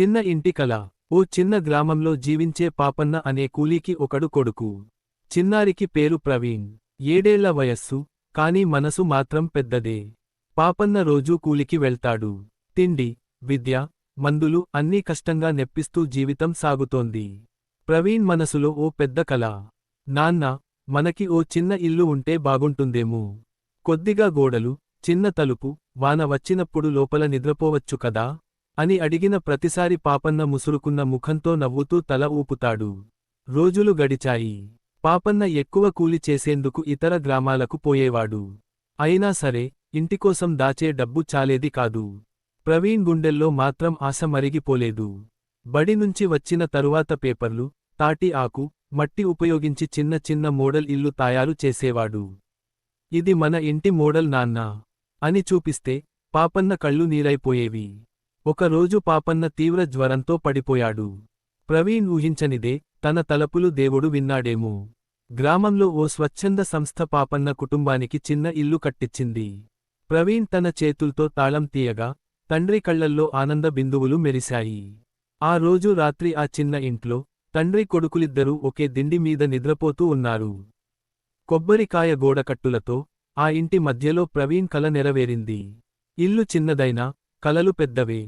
చిన్న ఇంటి కల. ఓ చిన్న గ్రామంలో జీవించే పాపన్న అనే కూలీకి ఒకడు కొడుకు. చిన్నారికి పేరు ప్రవీణ్. ఏడేళ్ళ వయస్సు కాని మనసు మాత్రం పెద్దదే. పాపన్న రోజూ కూలికి వెళ్తాడు. తిండి విద్య మందులు అన్నీ కష్టంగా నెప్పిస్తూ జీవితం సాగుతోంది. ప్రవీణ్ మనసులో ఓ పెద్ద కల. నాన్న మనకి ఓ చిన్న ఇల్లు ఉంటే బాగుంటుందేమో. కొద్దిగా గోడలు చిన్న తలుపు వాన వచ్చినప్పుడు లోపల నిద్రపోవచ్చు కదా? అని అడిగిన ప్రతిసారి పాపన్న ముసురుకున్న ముఖంతో నవ్వుతూ తల ఊపుతాడు. రోజులు గడిచాయి. పాపన్న ఎక్కువ కూలి చేసేందుకు ఇతర గ్రామాలకు పోయేవాడు. అయినా సరే ఇంటికోసం దాచే డబ్బు చాలేది కాదు. ప్రవీణ్ గుండెల్లో మాత్రం ఆశ మరిగిపోలేదు. బడి నుంచి వచ్చిన తరువాత పేపర్లు తాటి ఆకు మట్టి ఉపయోగించి చిన్న చిన్న మోడల్ ఇల్లు తయారు చేసేవాడు. ఇది మన ఇంటి మోడల్ నాన్న! అని చూపిస్తే పాపన్న కళ్ళు నీరైపోయేవి. ఒకరోజు పాపన్న తీవ్ర జ్వరంతో పడిపోయాడు. ప్రవీణ్ ఊహించనిదే తన తలపులు దేవుడు విన్నాడేమో. గ్రామంలో ఓ స్వచ్ఛంద సంస్థ పాపన్న కుటుంబానికి చిన్న ఇల్లు కట్టించింది ప్రవీణ్ తన చేతుల్తో తాళం తీయగా తండ్రి కళ్ళల్లో ఆనంద బిందువులు మెరిశాయి. ఆ రోజు రాత్రి ఆ చిన్న ఇంట్లో తండ్రి కొడుకులిద్దరూ ఒకే దిండి మీద నిద్రపోతూ ఉన్నారు. కొబ్బరికాయ గోడకట్టులతో ఆ ఇంటి మధ్యలో ప్రవీణ్ కల నెరవేరింది. ఇల్లు చిన్నదైనా కలలు పెద్దవే.